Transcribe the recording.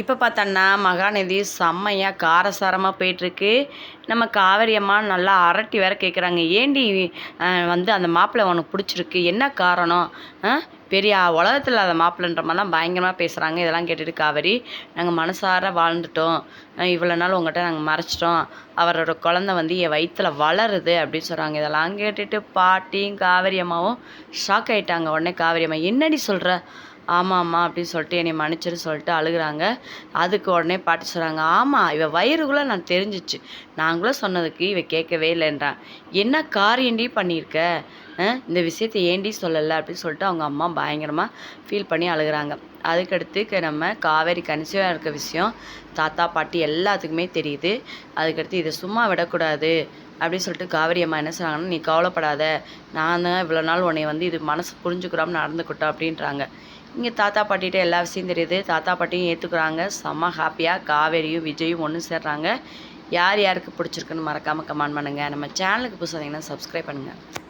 இப்போ பார்த்தோன்னா மகாநதி செம்மையாக காரசாரமாக போயிட்டுருக்கு. நம்ம காவேரி அம்மா நல்லா அரட்டி வேற கேட்குறாங்க ஏண்டி வந்து அந்த மாப்பிள்ளை உனக்கு பிடிச்சிருக்கு? என்ன காரணம்? பெரிய உலகத்தில் அந்த மாப்பிள்ளைன்ற மாதிரிலாம் பயங்கரமாக பேசுகிறாங்க இதெல்லாம் கேட்டுட்டு காவேரி நாங்கள் மனசார வாழ்ந்துட்டோம். இவ்வளோ நாள் உங்கள்கிட்ட நாங்கள் மறைச்சிட்டோம். அவரோட குழந்தை வந்து என் வயிற்றில் வளருது அப்படின்னு சொல்கிறாங்க இதெல்லாம் கேட்டுட்டு பாட்டியும் காவேரி அம்மாவும் ஷாக் ஆயிட்டாங்க. உடனே காவேரி அம்மா என்னடி சொல்கிற ஆமாம்மா அப்படின்னு சொல்லிட்டு என்னை மன்னிச்சிரு சொல்லிட்டு அழுகுறாங்க. அதுக்கு உடனே பாட்டி சொல்கிறாங்க ஆமாம் இவள் வயிறுக்குள்ளே நான் தெரிஞ்சிச்சு. நாங்களும் சொன்னதுக்கு இவ கேட்கவே இல்லைன்றான். என்ன காரியண்டி பண்ணியிருக்க? இந்த விஷயத்தை ஏண்டி சொல்லலை? அப்படின்னு சொல்லிட்டு அவங்க அம்மா பயங்கரமாக ஃபீல் பண்ணி அழுகுறாங்க. அதுக்கடுத்து நம்ம காவேரி கன்சீவாக இருக்க விஷயம் தாத்தா பாட்டி எல்லாத்துக்குமே தெரியுது. அதுக்கடுத்து இதை சும்மா விடக்கூடாது. அப்படின்னு சொல்லிட்டு காவேரி அம்மா என்ன சொன்னாங்கன்னா நீ கவலைப்படாத. நான் தான் இவ்வளோ நாள் உன்னை வந்து இது மனசு புரிஞ்சுக்கிறாம நடந்துக்கிட்டோம் அப்படின்றாங்க. இங்கே தாத்தா பாட்டிகிட்ட எல்லா விஷயம் தெரியுது. தாத்தா பாட்டியும் ஏற்றுக்குறாங்க செம்ம ஹாப்பியாக காவேரியும் விஜயும் ஒன்று சேர்றாங்க. யார் யாருக்கு பிடிச்சிருக்குன்னு மறக்காமல் கமெண்ட் பண்ணுங்கள் நம்ம சேனலுக்கு புதுசாக சப்ஸ்கிரைப் பண்ணுங்கள்